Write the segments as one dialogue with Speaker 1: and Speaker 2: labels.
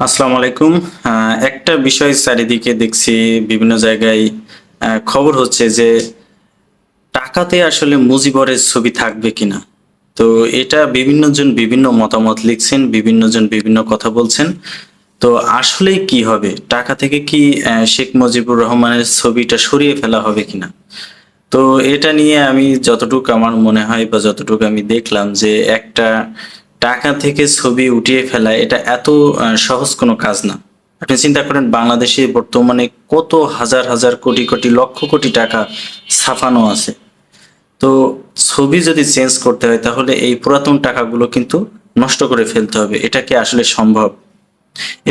Speaker 1: আসসালামু আলাইকুম। একটা বিষয় চারিদিকে দেখছি, বিভিন্ন জায়গায় খবর হচ্ছে যে টাকাতে আসলে মুজিবরের ছবি থাকবে কিনা। তো এটা বিভিন্ন জন বিভিন্ন মতামত লিখছেন বিভিন্ন জন বিভিন্ন কথা বলছেন। তো আসলে কি হবে? টাকা থেকে কি শেখ মুজিবুর রহমানের ছবিটা সরিয়ে ফেলা হবে কিনা? তো এটা নিয়ে আমি যতটুকু আমার মনে হয় বা যতটুকু আমি দেখলাম যে একটা টাকা থেকে ছবি উঠিয়ে ফেলা, এটা এত সহজ কোনো কাজ না। আপনি চিন্তা করেন, বাংলাদেশে বর্তমানে কত হাজার হাজার কোটি কোটি, লক্ষ কোটি টাকা ছাপানো আছে। তো ছবি যদি চেঞ্জ করতে হয়, তাহলে এই পুরাতন টাকাগুলো কিন্তু নষ্ট করে ফেলতে হবে। এটা কি আসলে সম্ভব?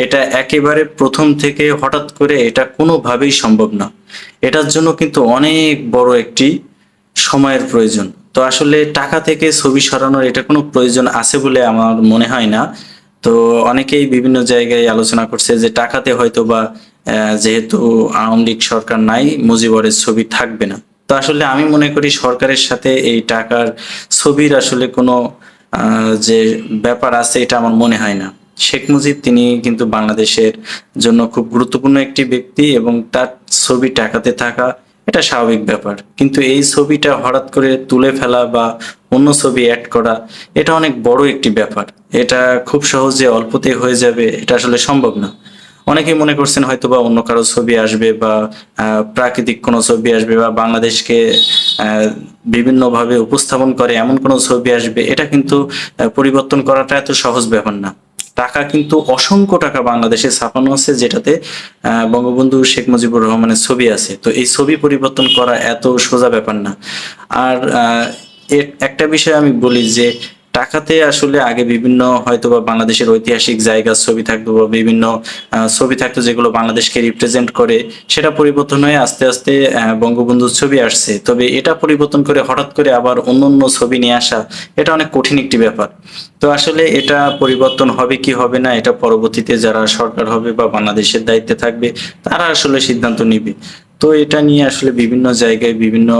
Speaker 1: এটা একেবারে প্রথম থেকে হঠাৎ করে এটা কোনোভাবেই সম্ভব না। এটার জন্য কিন্তু অনেক বড় একটি সময়ের প্রয়োজন। তো আসলে টাকা থেকে ছবি সরানোর এটা কোনো প্রয়োজন আছে বলে আমার মনে হয় না। তো অনেকেই বিভিন্ন জায়গায় আলোচনা করছে যে টাকাতে হয়তো বা যেহেতু আওয়ামী লীগ সরকার নাই, মুজিবরের ছবি থাকবে না। তো আসলে আমি মনে করি সরকারের সাথে এই টাকার ছবির আসলে কোনো যে ব্যাপার আছে এটা আমার মনে হয় না। শেখ মুজিব তিনি কিন্তু বাংলাদেশের জন্য খুব গুরুত্বপূর্ণ একটি ব্যক্তি এবং তার ছবি টাকাতে থাকা এটা স্বাভাবিক ব্যাপার। কিন্তু এই ছবিটা হঠাৎ করে তুলে ফেলা বা অন্য ছবি অ্যাড করা, এটা অনেক বড় একটি ব্যাপার। এটা খুব সহজে অল্পতে হয়ে যাবে, এটা আসলে সম্ভব না। অনেকেই মনে করছেন হয়তো বা অন্য কারও ছবি আসবে বা প্রাকৃতিক কোনো ছবি আসবে বা বাংলাদেশকে বিভিন্নভাবে উপস্থাপন করে এমন কোনো ছবি আসবে, এটা কিন্তু পরিবর্তন করাটা এত সহজ ব্যাপার না। টাকা কিন্তু অসংখ্য টাকা বাংলাদেশে ছাপানো আছে, যেটাতে বঙ্গবন্ধু শেখ মুজিবুর রহমানের ছবি আছে। তো এই ছবি পরিবর্তন করা এত সোজা ব্যাপার না। আর একটা বিষয় আমি বলি যে টাকাতে আসলে আগে বিভিন্ন হয়তো বা বাংলাদেশের ঐতিহাসিক জায়গার ছবি থাকতো বা বিভিন্ন ছবি থাকতো যেগুলো বাংলাদেশকে রিপ্রেজেন্ট করে, সেটা পরিবর্তন হয়ে আস্তে আস্তে বঙ্গবন্ধুর ছবি আসছে। তবে এটা পরিবর্তন করে হঠাৎ করে আবার অন্য অন্য ছবি নিয়ে আসা, এটা অনেক কঠিন একটি ব্যাপার। তো আসলে এটা পরিবর্তন হবে কি হবে না, এটা পরবর্তীতে যারা সরকার হবে বা বাংলাদেশের দায়িত্বে থাকবে, তারা আসলে সিদ্ধান্ত নিবে। তো এটা নিয়ে আসলে বিভিন্ন জায়গায় বিভিন্ন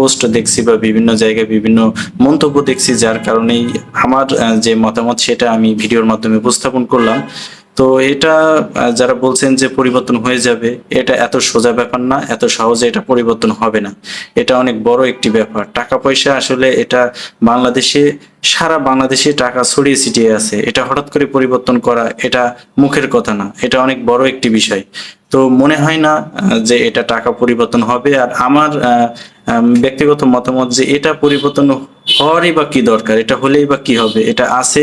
Speaker 1: পোস্ট দেখছি বা বিভিন্ন জায়গায় বিভিন্ন মন্তব্য দেখছি, যার কারণেই আমার যে মতামত সেটা আমি ভিডিওর মাধ্যমে উপস্থাপন করলাম। তো এটা যারা বলছেন যে পরিবর্তন হয়ে যাবে, এটা এত সোজা ব্যাপার না, এত সহজে এটা পরিবর্তন হবে না। এটা অনেক বড় একটি ব্যাপার। টাকা পয়সা আসলে এটা বাংলাদেশে, সারা বাংলাদেশে টাকা ছড়িয়ে ছিটিয়ে আছে। এটা হঠাৎ করে পরিবর্তন করা, এটা মুখের কথা না। এটা অনেক বড় একটি বিষয়। তো মনে হয় না যে এটা টাকা পরিবর্তন হবে। আর আমার ব্যক্তিগত মতামত যে এটা পরিবর্তন হওয়ারই বা কি দরকার, এটা হলেই বা কি হবে, এটা আছে,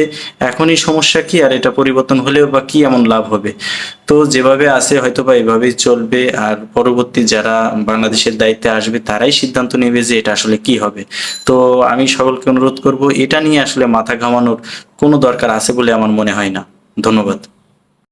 Speaker 1: এখনই সমস্যা কি, আর এটা পরিবর্তন হলেও বা কি এমন লাভ হবে। তো যেভাবে আছে, হয়তো বা এভাবেই চলবে। আর পরবর্তী যারা বাংলাদেশের দায়িত্বে আসবে, তারাই সিদ্ধান্ত নেবে যে এটা আসলে কি হবে। তো আমি সকলকে অনুরোধ করব, এটা নিয়ে আসলে মাথা ঘামানোর কোনো দরকার আছে বলে আমার মনে হয় না। ধন্যবাদ।